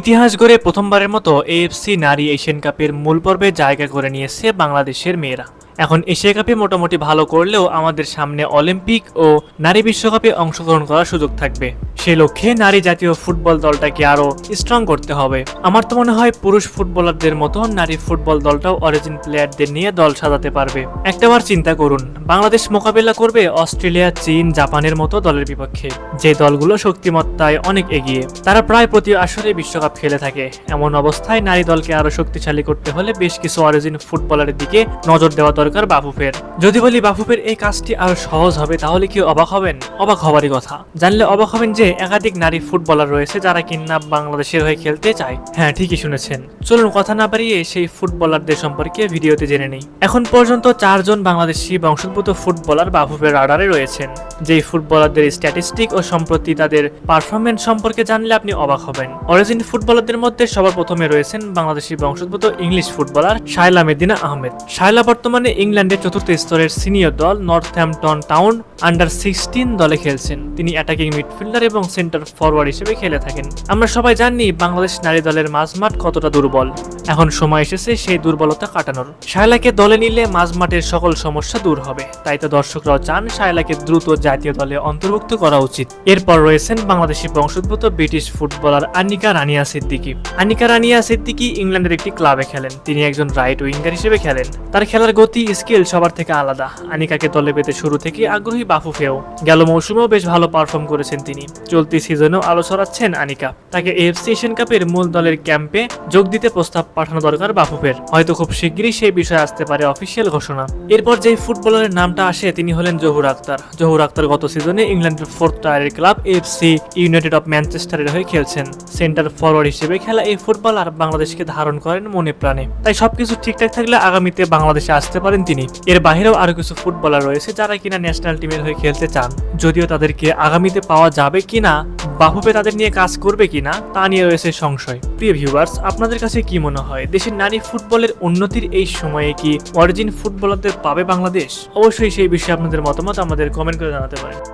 ইতিহাস গড়ে প্রথমবারের মতো এএফসি নারী এশিয়ান কাপের মূল পর্বে জায়গা করে নিয়েছে বাংলাদেশের মেয়েরা। এখন এশিয়া কাপে মোটামুটি ভালো করলেও আমাদের সামনে অলিম্পিক ও নারী বিশ্বকাপে অংশগ্রহণ করার সুযোগ থাকবে। সেই লক্ষ্যে নারী জাতীয় ফুটবল দলটাকে আরও স্ট্রং করতে হবে। আমার তো মনে হয় পুরুষ ফুটবলারদের মতো নারী ফুটবল দলটাও অরিজিন প্লেয়ারদের নিয়ে দল সাজাতে পারবে। একটাবার চিন্তা করুন, বাংলাদেশ মোকাবেলা করবে অস্ট্রেলিয়া, চীন, জাপানের মতো দলের বিপক্ষে। যে দলগুলো শক্তিমত্তায় অনেক এগিয়ে, তারা প্রায় প্রতি আসরে বিশ্বকাপ খেলে থাকে। এমন অবস্থায় নারী দলকে আরও শক্তিশালী করতে হলে বেশ কিছু অরিজিন ফুটবলারের দিকে নজর দেওয়া দরকার বাফুফের। যদি বলি বাফুফের এই কাজটি আরও সহজ হবে, তাহলে কি অবাক হবেন? অবাক হবারই কথা। জানলে অবাক হবেন যে একাধিক নারী ফুটবলার রয়েছে যারা কিনা বাংলাদেশের হয়ে খেলতে চায়। হ্যাঁ ঠিকই শুনেছেন। চলুন কথা না বাড়িয়ে সেই ফুটবলারদের সম্পর্কে ভিডিওতে জেনে নেই। এখন পর্যন্ত চারজন বাংলাদেশি বংশোদ্ভূত ফুটবলার বাফুফের রাডারে রয়েছেন। যেই ফুটবলারদের স্ট্যাটিস্টিক ও সম্প্রতি তাদের পারফরমেন্স সম্পর্কে জানলে আপনি অবাক হবেন। অরিজিন ফুটবলারদের মধ্যে সবার প্রথমে রয়েছেন বাংলাদেশি বংশোদ্ভূত ইংলিশ ফুটবলার শায়লা মেদিনা আহমেদ। শায়লা বর্তমানে ইংল্যান্ডের চতুর্থ স্তরের সিনিয়র দল north Northampton town under sixteen দলে খেলছেন। তিনি অ্যাটাকিং মিডফিল্ডার এবং সেন্টার ফরওয়ার্ড হিসেবে খেলে থাকেন। আমরা সবাই জানি বাংলাদেশ নারী দলের মাঝমাঠ কতটা দুর্বল। এখন সময় এসেছে সেই দুর্বলতা কাটানোর। শায়লাকে দলে নিলে মাঝমাঠের সকল সমস্যা দূর হবে। তাই তো দর্শকরাও চান শায়লাকে দ্রুত জাতীয় দলে অন্তর্ভুক্ত করা উচিত। এরপর রয়েছেন বাংলাদেশি বংশোদ্ভূত ব্রিটিশ ফুটবলার আনিকা রানিয়া সিদ্দিকি। আনিকা রানিয়া সিদ্দিকি ইংল্যান্ডের একটি ক্লাবে খেলেন। তিনি একজন রাইট উইঙ্গার হিসেবে খেলেন। তার খেলার গতি স্কিল সবার থেকে আলাদা। আনিকাকে দলে পেতে শুরু থেকে আগ্রহী বাফুফেও। গেল মৌসুমেও বেশ ভালো পারফর্ম করেছেন তিনি। চলতি সিজনেও আলো ছড়াচ্ছেন আনিকা। তাকে এফসি এশিয়ান কাপের মূল দলের ক্যাম্পে যোগ দিতে প্রস্তাব পাঠানো দরকার বাফুফের। হয়তো খুব শীঘ্রই সেই বিষয়ে আসতে পারে অফিসিয়াল ঘোষণা। এরপর যেই ফুটবলারের নামটা আসে, তিনি হলেন জহুর আক্তার জহুর আক্তার গত সিজনে ইংল্যান্ডের ফোর্থ টায়ারের ক্লাব এফসি ইউনাইটেড অফ ম্যানচেস্টারের হয়ে খেলছেন। সেন্টার ফরওয়ার্ড হিসেবে খেলা এই ফুটবলার বাংলাদেশকে ধারণ করেন মনে প্রাণে। তাই সবকিছু ঠিকঠাক থাকলে আগামীতে বাংলাদেশে আসতে পারেন তিনি। এর বাইরেও আরও কিছু ফুটবলার রয়েছে যারা কিনা ন্যাশনাল টিমের হয়ে খেলতে চান। যদিও তাদেরকে আগামীতে পাওয়া যাবে কিনা বাহুপে তাদের নিয়ে কাজ করবে কিনা তা নিয়ে রয়েছে সংশয়। প্রিয় ভিউয়ার্স আপনাদের কাছে কি মনে হয়? দেশের নারী ফুটবলের উন্নতির এই সময়ে কি অরিজিন ফুটবলারদের পাবে বাংলাদেশ? অবশ্যই সেই বিষয়ে আপনাদের মতামত আমাদের কমেন্ট করে জানাতে পারেন।